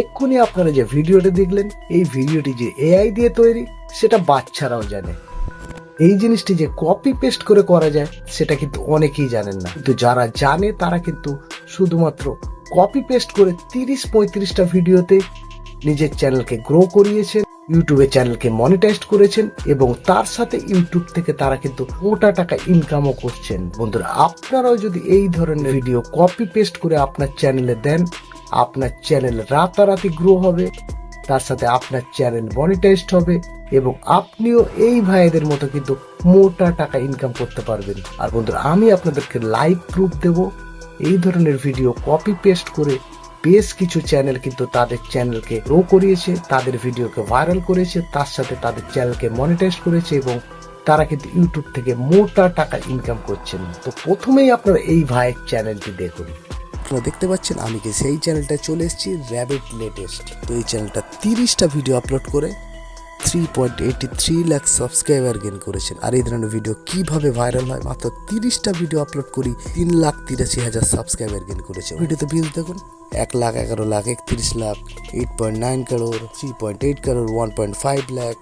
এক্ষুনি আপনারা যে ভিডিওটি দেখলেন এই ভিডিওটি যে এআই দিয়ে তৈরি সেটা বাচ্চারাও জানে। এই জিনিসটি যে কপি পেস্ট করে করা যায়, সেটা কিন্তু অনেকেই জানেন না। কিন্তু যারা জানে, তারা কিন্তু শুধুমাত্র কপি পেস্ট করে তিরিশ পঁয়ত্রিশটা ভিডিওতে নিজের চ্যানেলকে গ্রো করিয়েছেন ইউটিউবে চ্যানেলকে মনিটাইজ করেছেন, এবং তার সাথে ইউটিউব থেকে তারা কিন্তু মোটা টাকা ইনকামও করছেন। বন্ধুরা, আপনারাও যদি এই ধরনের ভিডিও কপি পেস্ট করে আপনার চ্যানেলে দেন, আপনার চ্যানেল রাতারাতি গ্রো হবে, তার সাথে আপনার চ্যানেল মনিটাইজড হবে এবং আপনিও এই ভাইদের মতো কিন্তু মোটা টাকা ইনকাম করতে পারবেন। আর বন্ধুরা, আমি আপনাদেরকে লাইভ প্রুফ দেব। এই ধরনের ভিডিও কপি পেস্ট করে বেশ কিছু চ্যানেল কিন্তু তাদের চ্যানেলকে গ্রো করিয়েছে, তাদের ভিডিওকে ভাইরাল করেছে, তার সাথে তাদের চ্যানেলকে মনিটাইজ করেছে এবং তারা কিন্তু ইউটিউব থেকে মোটা টাকা ইনকাম করছেন। তো প্রথমেই আপনারা এই ভাইয়ের চ্যানেলটি দেখুন। আপনারা দেখতে পাচ্ছেন, আমি কি সেই চ্যানেলটা চলে এসেছি র্যাবিট লেটেস্ট তো এই চ্যানেলটা তিরিশটা ভিডিও আপলোড করে three point eighty three lakh subscriber gain করেছেন। আর এই ধরনের ভিডিও কীভাবে ভাইরাল হয়? মাত্র তিরিশটা ভিডিও আপলোড করি, তিন লাখ তিরাশি হাজার সাবস্ক্রাইবার গেন করেছে। ভিডিওতে ভিউজ দেখুন এক লাখ এগারো লাখ একত্রিশ lakh eight point nine crore three point eight crore one point five lakh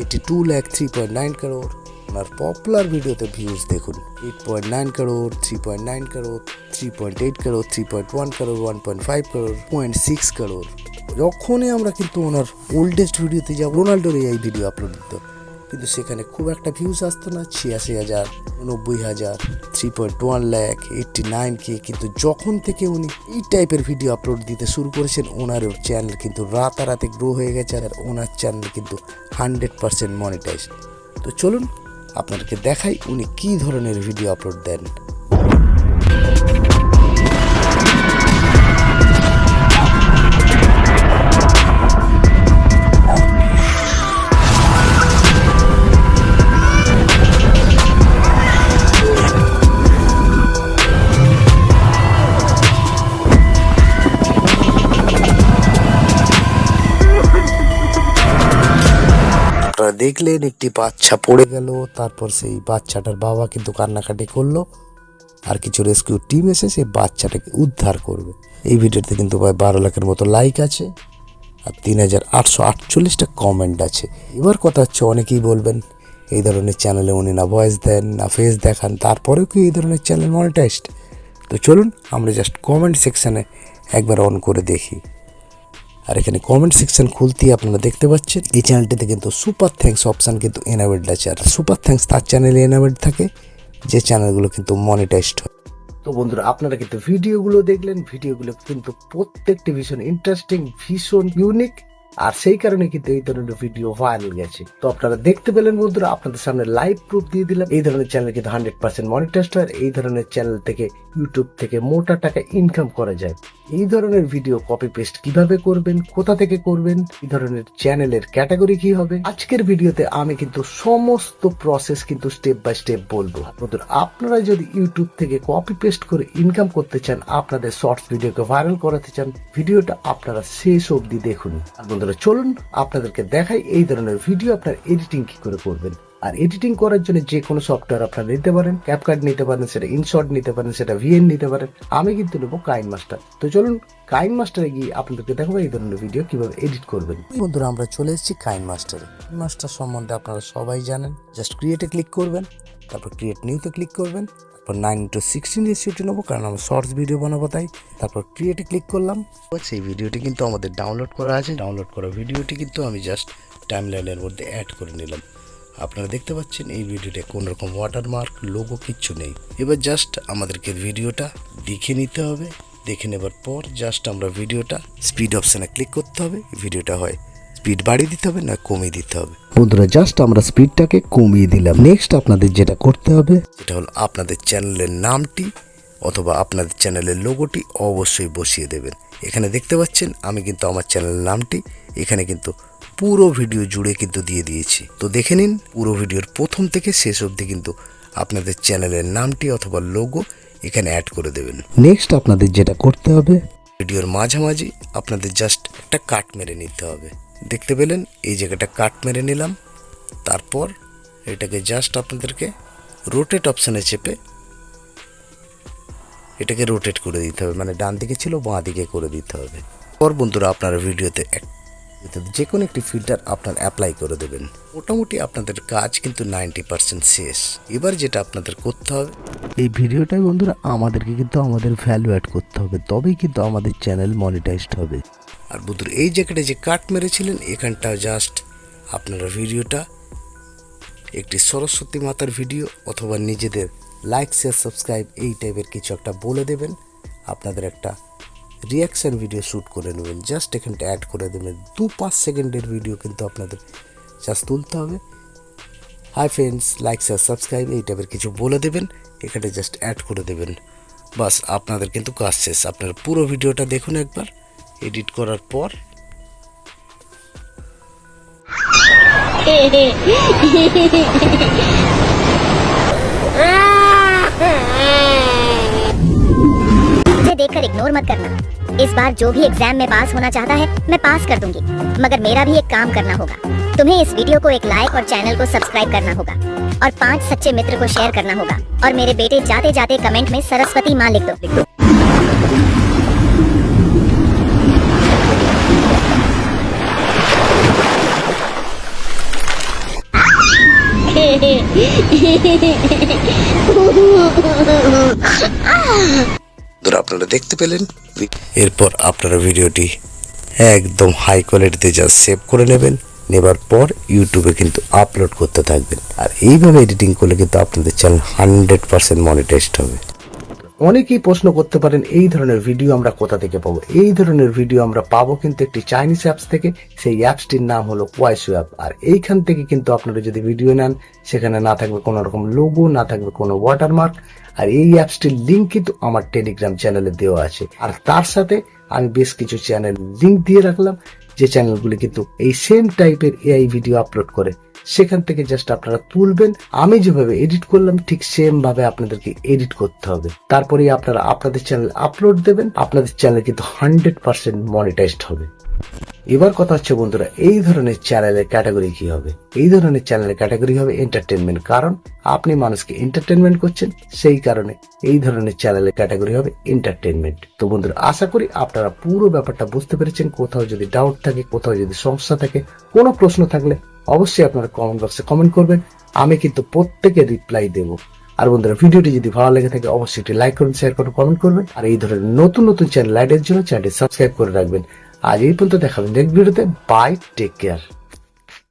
eighty two lakh three point nine crore popular popular ভিডিওতে ভিউজ দেখুন। Eight point nine crore three point nine crore three point eight crore three point one crore one point five crore point six crore যখনই আমরা কিন্তু ওনার oldest ভিডিওতে যাব, রোনাল্ডোর এই video upload দিত। কিন্তু সেখানে খুব একটা ভিউজ আসতো না, ছিয়াশি হাজার, নব্বই হাজার three point one lakh eighty nine K কিন্তু যখন থেকে উনি এই টাইপের ভিডিও আপলোড দিতে শুরু করেছেন, ওনার চ্যানেল কিন্তু রাতারাতি গ্রো হয়ে গেছে আর ওনার চ্যানেল কিন্তু হান্ড্রেড পার্সেন্ট মনিটাইজ তো চলুন আপনাদেরকে দেখাই উনি কী ধরনের ভিডিও আপলোড দেন। দেখলেন, একটি বাচ্চা পড়ে গেল। তারপর সেই বাচ্চাটার বাবা কিন্তু কান্নাকাটি করল। আর কিছু রেস্কিউ টিম এসে সেই বাচ্চাটাকে উদ্ধার করবে। এই ভিডিওতে কিন্তু প্রায় বারো লাখের মতো লাইক আছে আর তিন হাজার আটশো আটচল্লিশটা কমেন্ট আছে। এবার কথা হচ্ছে, অনেকেই বলবেন, এই ধরনের চ্যানেলে উনি না ভয়েস দেন, না ফেস দেখান, তারপরেও কি এই ধরনের চ্যানেল মনিটাইজড তো চলুন, আমরা জাস্ট কমেন্ট সেকশানে একবার অন করে দেখি। আর এখানে কমেন্ট সেকশন খুলতে আপনারা দেখতে পাচ্ছেন। এই চ্যানেলটিতে কিন্তু সুপার থ্যাঙ্কস অপশান কিন্তু এনাবেড আছে। আর সুপার থ্যাঙ্কস তার চ্যানেলে এনাবেড থাকে, যে চ্যানেলগুলো কিন্তু মনিটাইজড হয়। তো বন্ধুরা, আপনারা কিন্তু ভিডিওগুলো দেখলেন। ভিডিওগুলো কিন্তু প্রত্যেকটি ভীষণ ইন্টারেস্টিং ভীষণ ইউনিক আর সেই কারণে কিন্তু এই ধরনের ভিডিও ভাইরাল গেছে। তো আপনারা দেখতে পেলেন বন্ধুরা, আপনাদের সামনে লাইভ প্রুফ দিয়ে দিলাম। এই ধরনের চ্যানেল কিন্তু হান্ড্রেড পার্সেন্ট মনিটাইজড হয় এই ধরনের চ্যানেল থেকে ইউটিউব থেকে মোটা টাকা ইনকাম করা যায়। এই ধরনের ভিডিও কপি পেস্ট কীভাবে করবেন, কোথা থেকে করবেন, এই ধরনের চ্যানেলের ক্যাটাগরি কি হবে, আজকের ভিডিওতে আমি কিন্তু সমস্ত প্রসেস কিন্তু স্টেপ বাই স্টেপ বলব। বন্ধুরা, আপনারা যদি ইউটিউব থেকে কপি পেস্ট করে ইনকাম করতে চান, আপনাদের শর্টস ভিডিওকে ভাইরাল করাতে চান ভিডিওটা আপনারা শেষ অবধি দেখুন। বন্ধুরা, চলুন আপনাদেরকে দেখাই এই ধরনের ভিডিও আপনার এডিটিং কি করে করবেন। আর এডিটিং করার জন্য যে কোনো সফটওয়্যার আপনারা নিতে পারেন ক্যাপকার্ড নিতে পারেন, সেটা ইনশর্ট নিতে পারেন, সেটা ভিএন নিতে পারেন, আমি কিন্তু নেব কাইন মাস্টার তো চলুন কাইন মাস্টারে গিয়ে আপনাদেরকে দেখাবো এই ধরনের ভিডিও কীভাবে এডিট করবেন। বন্ধুরা, আমরা চলে এসেছি কাইন মাস্টারে কাইন মাস্টার সম্বন্ধে আপনারা সবাই জানেন। জাস্ট ক্রিয়েটে ক্লিক করবেন, তারপর ক্রিয়েট নিউতে ক্লিক করবেন। তারপর নাইন টু সিক্সটিন রেসিওটি নেব, কারণ আমরা শর্টস ভিডিও বানাবো তাই। তারপর ক্রিয়েটে ক্লিক করলাম। সেই ভিডিওটি কিন্তু আমাদের ডাউনলোড করা আছে। ডাউনলোড করা ভিডিওটি কিন্তু আমি জাস্ট টাইম লাইনের মধ্যে অ্যাড করে নিলাম। আপনারা দেখতে পাচ্ছেন এই ভিডিওতে কোনো রকম ওয়াটারমার্ক লোগো কিচ্ছু নেই। এবার জাস্ট আমাদেরকে ভিডিওটা দেখে নিতে হবে। দেখে নেবার পর জাস্ট আমরা ভিডিওটা স্পিড অপশানে ক্লিক করতে হবে। ভিডিওটা হয় স্পিড বাড়িয়ে দিতে হবে না কমিয়ে দিতে হবে? বন্ধুরা জাস্ট আমরা স্পিডটাকে কমিয়ে দিলাম। নেক্সট আপনাদের যেটা করতে হবে সেটা হলো আপনাদের চ্যানেলের নামটি অথবা আপনাদের চ্যানেলের লোগোটি অবশ্যই বসিয়ে দেবেন। এখানে দেখতে পাচ্ছেন আমি কিন্তু আমার চ্যানেলের নামটি এখানে কিন্তু পুরো ভিডিও জুড়ে কিন্তু দিয়ে দিয়েছি। তো দেখে নিন পুরো ভিডিওর প্রথম থেকে শেষ অবধি কিন্তু আপনাদের চ্যানেলের নামটি অথবা লোগো এখানে অ্যাড করে দেবেন। নেক্সট আপনাদের যেটা করতে হবে ভিডিওর মাঝামাঝি আপনাদের জাস্ট একটা কাট মেরে নিতে হবে। দেখতে পেলেন, এই জায়গাটা কাট মেরে নিলাম। তারপর এটাকে জাস্ট আপনাদেরকে রোটেট অপশানে চেপে এটাকে রোটেট করে দিতে হবে। মানে ডান দিকে ছিল, বাঁ দিকে করে দিতে হবে। পর বন্ধুরা, আপনারা ভিডিওতে যে কোনো একটি ফিল্টার আপনার অ্যাপ্লাই করে দেবেন। মোটামুটি আপনাদের কাজ কিন্তু নাইনটি পার্সেন্ট শেষ। এবার যেটা আপনাদের করতে হবে এই ভিডিওটাই বন্ধুরা, আমাদেরকে কিন্তু আমাদের ভ্যালু অ্যাড করতে হবে। তবেই কিন্তু আমাদের চ্যানেল মনিটাইজড হবে। আর বন্ধুরা, এই জায়গাটা যে কাট মেরেছিলেন, এখানটা জাস্ট আপনারা ভিডিওটা। একটি সরস্বতী মাতার ভিডিও অথবা নিজেদের লাইক শেয়ার সাবস্ক্রাইব এই টাইপের কিছু একটা বলে দেবেন। আপনাদের একটা রিয়াকশান ভিডিও শ্যুট করে নেবেন। জাস্ট এখানটা অ্যাড করে দেবেন। দু পাঁচ সেকেন্ডের ভিডিও কিন্তু আপনাদের জাস্ট তুলতে হবে। Hi friends like share subscribe এই টাইপের কিছু বলে দেবেন। এখানে জাস্ট অ্যাড করে দেবেন। বাস, আপনাদের কিন্তু কাজ শেষ। আপনার পুরো ভিডিওটা দেখুন একবার। এডিট করার পর मुझे देखकर इग्नोर मत करना इस बार जो भी एग्जाम में पास होना चाहता है मैं पास कर दूंगी मगर मेरा भी एक काम करना होगा तुम्हें इस वीडियो को एक लाइक और चैनल को सब्सक्राइब करना होगा और पांच सच्चे मित्र को शेयर करना होगा और मेरे बेटे जाते जाते कमेंट में सरस्वती माँ लिख दो ধরো, আপনারা দেখতে পেলেন? এরপর আপনারা ভিডিওটি একদম হাই কোয়ালিটিতে যা সেভ করে নেবেন। নেবার পর ইউটিউবে কিন্তু আপলোড করতে থাকবেন। আর এইভাবে এডিটিং করলে কিন্তু আপনাদের চ্যানেল হান্ড্রেড পারসেন্ট মনিটাইজড হবে। অনেকেই প্রশ্ন করতে পারেন, এই ধরনের ভিডিও আমরা কোথা থেকে পাবো? এই ধরনের ভিডিও আমরা পাবো কিন্তু একটি চাইনিজ অ্যাপস থেকে। সেই অ্যাপসটির নাম হলো কোয়াইসু অ্যাপ আর এইখান থেকে কিন্তু আপনারা যদি ভিডিও নেন, সেখানে না থাকবে কোনো রকম লোগো না থাকবে কোনো ওয়াটারমার্ক আর এই অ্যাপসটির লিঙ্ক কিন্তু আমার টেলিগ্রাম চ্যানেলে দেওয়া আছে। আর তার সাথে আমি বেশ কিছু চ্যানেল লিঙ্ক দিয়ে রাখলাম। যে চ্যানেলগুলি কিন্তু এই সেম টাইপের এআই ভিডিও আপলোড করে, সেখান থেকে জাস্ট আপনারা তুলবেন। আমি যেভাবে এডিট করলাম, ঠিক সেম ভাবে আপনাদেরকে এডিট করতে হবে। তারপরে আপনারা আপনাদের চ্যানেল আপলোড দেবেন। আপনাদের চ্যানেল কিন্তু হান্ড্রেড পার্সেন্ট মনিটাইজড হবে। এবার কথা হচ্ছে বন্ধুরা, এই ধরনের চ্যানেলের ক্যাটাগরি কি হবে? এই ধরনের চ্যানেলের ক্যাটাগরি হবে এন্টারটেনমেন্ট কারণ আপনি মানুষকে এন্টারটেনমেন্ট করছেন, সেই কারণে এই ধরনের চ্যানেলের ক্যাটাগরি হবে এন্টারটেনমেন্ট তো বন্ধুরা, আশা করি আপনারা পুরো ব্যাপারটা বুঝতে পেরেছেন। কোথাও যদি ডাউট থাকে, কোথাও যদি সমস্যা থাকে, কোনো প্রশ্ন থাকলে অবশ্যই আপনারা কমেন্ট বক্সে কমেন্ট করবেন, আমি কিন্তু প্রত্যেকে রিপ্লাই দেবো। আর বন্ধুরা, ভিডিওটি যদি ভালো লেগে থাকে, অবশ্যই একটি লাইক করুন শেয়ার করুন কমেন্ট করবেন। আর এই ধরনের নতুন নতুন চ্যানেল লাইটের জন্য চ্যানেলটি সাবস্ক্রাইব করে রাখবেন। আজ এই পর্যন্ত দেখাবেন। নেক্সট ভিডিওতে বাই টেক কেয়ার